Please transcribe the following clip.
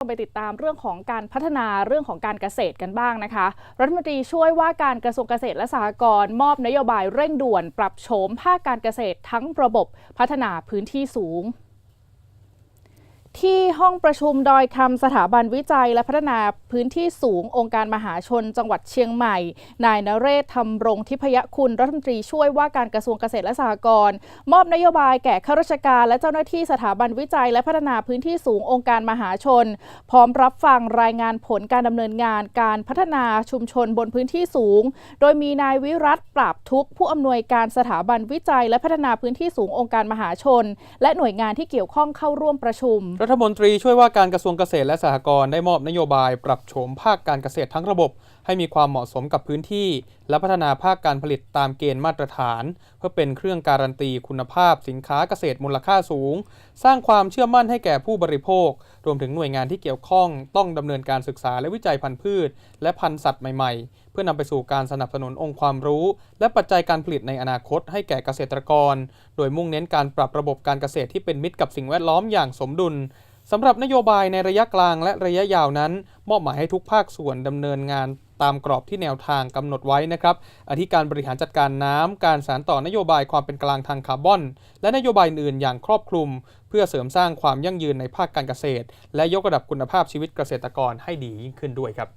ไปติดตามเรื่องของการพัฒนาเรื่องของการเกษตรกันบ้างนะคะ รัฐมนตรีช่วยว่าการกระทรวงเกษตรและสหกรณ์มอบนโยบายเร่งด่วน ปรับโฉมภาคการเกษตรทั้งระบบพัฒนาพื้นที่สูง ที่ห้องประชุมดอยคำสถาบันวิจัยและพัฒนาพื้นที่สูงองค์การมหาชนจังหวัดเชียงใหม่ นายนเรศธรรมรงทิพยคุณรัฐมนตรีช่วยว่าการกระทรวงเกษตรและสหกรณ์มอบนโยบายแก่ข้าราชการและเจ้าหน้าที่สถาบันวิจัยและพัฒนาพื้นที่สูงองค์การมหาชน พร้อมรับฟังรายงานผลการดำเนินงานการพัฒนาชุมชนบนพื้นที่สูง โดยมีนายวิรัตปราบทุกผู้อำนวยการสถาบันวิจัยและพัฒนาพื้นที่สูงองค์การมหาชน และหน่วยงานที่เกี่ยวข้องเข้าร่วมประชุมฐมนตรีช่วยว่าการกระทรวงเกษตรและสหกรณ์ได้มอบนโยบายปรับโฉมภาคการเกษตรทั้งระบบ ให้มีความเหมาะสมกับพื้นที่ และพัฒนาภาคการผลิตตามเกณฑ์มาตรฐาน เพื่อเป็นเครื่องการันตีคุณภาพสินค้าเกษตรมูลค่าสูง สร้างความเชื่อมั่นให้แก่ผู้บริโภค รวมถึงหน่วยงานที่เกี่ยวข้อง ต้องดำเนินการศึกษาและวิจัยพันธุ์พืช และพันธุ์สัตว์ใหม่ๆ เพื่อนำไปสู่การสนับสนุนองค์ความรู้ และปัจจัยการผลิตในอนาคต ให้แก่เกษตรกร โดยมุ่งเน้นการปรับระบบการเกษตรที่เป็นมิตรกับสิ่งแวดล้อมอย่างสมดุลสำหรับนโยบายในระยะกลางและระยะยาวนั้น มอบหมายให้ทุกภาคส่วนดำเนินงาน ตามกรอบที่แนวทางกำหนดไว้นะครับอธิการบริหารจัดการน้ำการสานต่อนโยบายความเป็นกลางทางคาร์บอน และนโยบายอื่นๆอย่างครอบคลุม เพื่อเสริมสร้างความยั่งยืนในภาคการเกษตร และยกระดับคุณภาพชีวิตเกษตรกรให้ดียิ่งขึ้นด้วยครับ